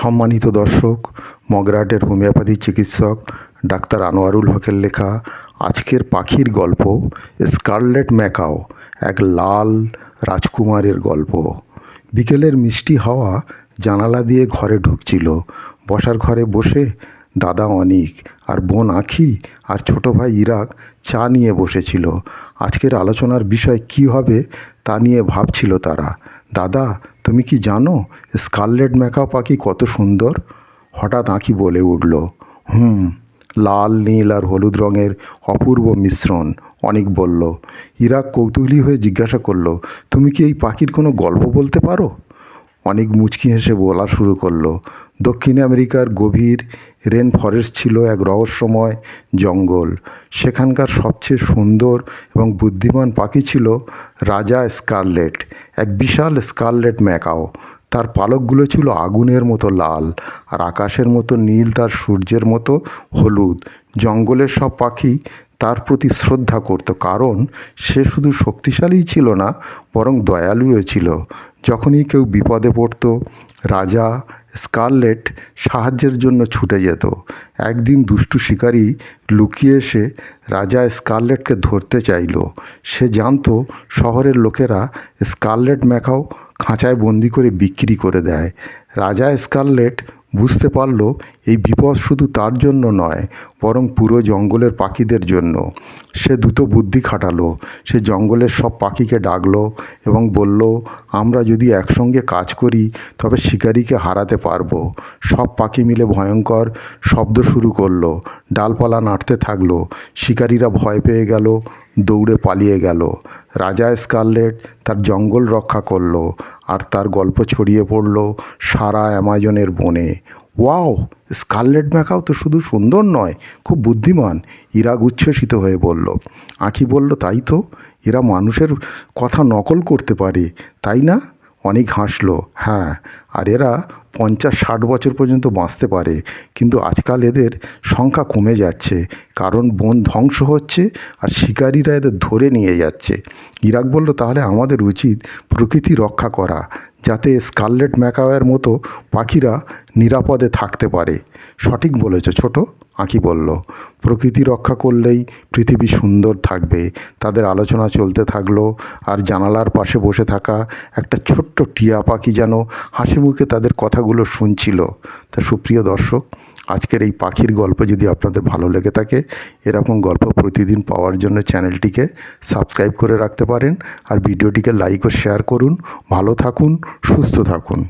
সম্মানিত দর্শক, মগরাটের হোমিওপ্যাথি চিকিৎসক ডাক্তার আনোয়ারুল হকের লেখা আজকের পাখির গল্প, স্কারলেট ম্যাকাও, এক লাল রাজকুমারের গল্প। বিকেলের মিষ্টি হাওয়া জানালা দিয়ে ঘরে ঢুকছিল। বসার ঘরে বসে দাদা অনিক আর বোন আখি আর ছোট ভাই ইরাক চা নিয়ে বসেছিল। আজকের আলোচনার বিষয় কী হবে তা নিয়ে ভাবছিল তারা। দাদা, তুমি কি জানো স্কারলেট ম্যাকাও পাখি কত সুন্দর? হঠাৎ আঁকি বলে উঠল, হুম, লাল, নীল আর হলুদ রঙের অপূর্ব মিশ্রণ। অনেক বলল, ইরাক কৌতূহলী হয়ে জিজ্ঞাসা করল, তুমি কি এই পাখির কোনো গল্প বলতে পারো? অনেক মুচকি হেসে বলা শুরু করল। দক্ষিণ আমেরিকার গভীর রেন ফরেস্ট ছিল এক রহস্যময় জঙ্গল। সেখানকার সবচেয়ে সুন্দর এবং বুদ্ধিমান পাখি ছিল রাজা স্কারলেট, এক বিশাল স্কারলেট ম্যাকাও। তার পালকগুলো ছিল আগুনের মতো লাল আর আকাশের মতো নীল, তার সূর্যের মতো হলুদ। জঙ্গলের সব পাখি তার প্রতি শ্রদ্ধা করত, কারণ সে শুধু শক্তিশালীই ছিল না, বরং দয়ালুও ছিল। যখনই কেউ বিপদে পড়ত, রাজা স্কারলেট সাহায্যের জন্য ছুটে যেত। একদিন দুষ্টু শিকারী লুকিয়ে এসে রাজা স্কারলেটকে ধরতে চাইল। সে জানতো শহরের লোকেরা স্কারলেট ম্যাকাও খাঁচায় বন্দি করে বিক্রি করে দেয়। রাজা স্কারলেট বুঝতে পারল এই বিপদ শুধু তার জন্য নয়, বরং পুরো জঙ্গলের পাখিদের জন্য। সে দ্রুত বুদ্ধি খাটালো, সে জঙ্গলের সব পাখিকে ডাকলো এবং বলল, আমরা যদি একসঙ্গে কাজ করি, তবে শিকারিকে হারাতে পারব। সব পাখি মিলে ভয়ঙ্কর শব্দ শুরু করল, ডালপালা নাড়তে থাকল, শিকারীরা ভয় পেয়ে গেল দৌড়ে পালিয়ে গেল। রাজা স্কারলেট তার জঙ্গল রক্ষা করল আর তার গল্প ছড়িয়ে পড়ল সারা অ্যামাজনের বনে। ওয়াও, স্কারলেট ম্যাকাও তো শুধু সুন্দর নয়, খুব বুদ্ধিমান। ইরা উচ্ছ্বসিত হয়ে বলল, আঁখি বলল তাই তো? এরা মানুষের কথা নকল করতে পারে, তাই না? অনেক হাসলো হ্যাঁ আর এরা পঞ্চাশ, ষাট বছর পর্যন্ত বাঁচতে পারে। কিন্তু আজকাল এদের সংখ্যা কমে যাচ্ছে, কারণ বন ধ্বংস হচ্ছে আর শিকারীরা এদের ধরে নিয়ে যাচ্ছে। ইরাক বলল, তাহলে আমাদের উচিত প্রকৃতি রক্ষা করা। যাতে স্কারলেট ম্যাকাওয়ের মতো পাখিরা নিরাপদে থাকতে পারে। সঠিক বলেছ ছোট, আঁকি বলল। প্রকৃতি রক্ষা করলেই পৃথিবী সুন্দর থাকবে। তাদের আলোচনা চলতে থাকল আর জানালার পাশে বসে থাকা একটা ছোট্ট টিয়া পাখি যেন হাসি মুখে তাদের কথাগুলো শুনছিল। তা সুপ্রিয় দর্শক আজকের এই পাখির গল্প যদি আপনাদের ভালো লেগে থাকে, এরকম গল্প প্রতিদিন পাওয়ার জন্য চ্যানেলটিকে সাবস্ক্রাইব করে রাখতে পারেন আর ভিডিওটিকে লাইক ও শেয়ার করুন। ভালো থাকুন, সুস্থ থাকুন।